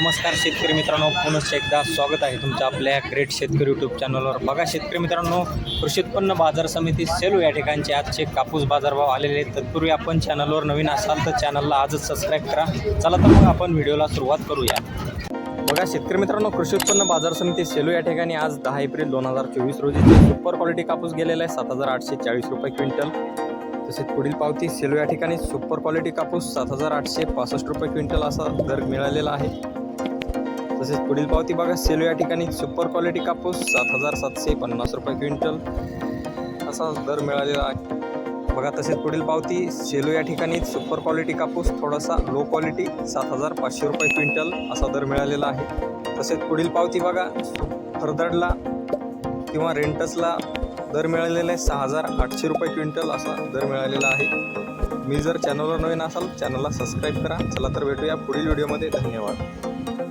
नमस्कार शेतकरी मित्रांनो पुनश्च एकदा स्वागत आहे तुमचं आपल्या ग्रेट शेतकरी यूट्यूब चॅनलवर बघा शेतकरी मित्रांनो कृषी उत्पन्न बाजार समिती सेलू या ठिकाणचे आजचे कापूस बाजारभाव आलेले आहेत. तत्पूर्वी आपण चॅनलवर नवीन असाल तर चॅनलला आजच सबस्क्राईब करा. चला तर मग आपण व्हिडिओला सुरुवात करूया. बघा शेतकरी मित्रांनो कृषी उत्पन्न बाजार समिती सेलू या ठिकाणी आज दहा एप्रिल दोन हजार चोवीस रोजीचे सुपर क्वालिटी कापूस गेलेला आहे सात हजार आठशे चाळीस रुपये क्विंटल. तसेच पुढील पावती सेलू या ठिकाणी सुपर क्वालिटी कापूस सात हजार आठशे पासष्ट रुपये क्विंटल असा दर मिळालेला आहे. तसेच पुढील पावती बघा. सेलू या ठिकाणी सुपर क्वालिटी कापूस सात हजार सातशे पन्नास रुपये क्विंटल. असा दर मिळालेला आहे. बघा तसेच पुढील पावती सेलू या ठिकाणी सुपर क्वालिटी कापूस थोडासा लो क्वालिटी सात हजार पाचशे रुपये क्विंटल असा दर मिळालेला आहे. तसेच पुढील पावती बघा फरदडला किंवा रेंटसला दर मिळालेला आहे सहा हजार आठशे रुपये क्विंटल असा दर मिळालेला आहे. मी जर चॅनलवर नवीन असाल चॅनलला सबस्क्राईब करा. चला तर भेटूया पुढील व्हिडिओमध्ये धन्यवाद.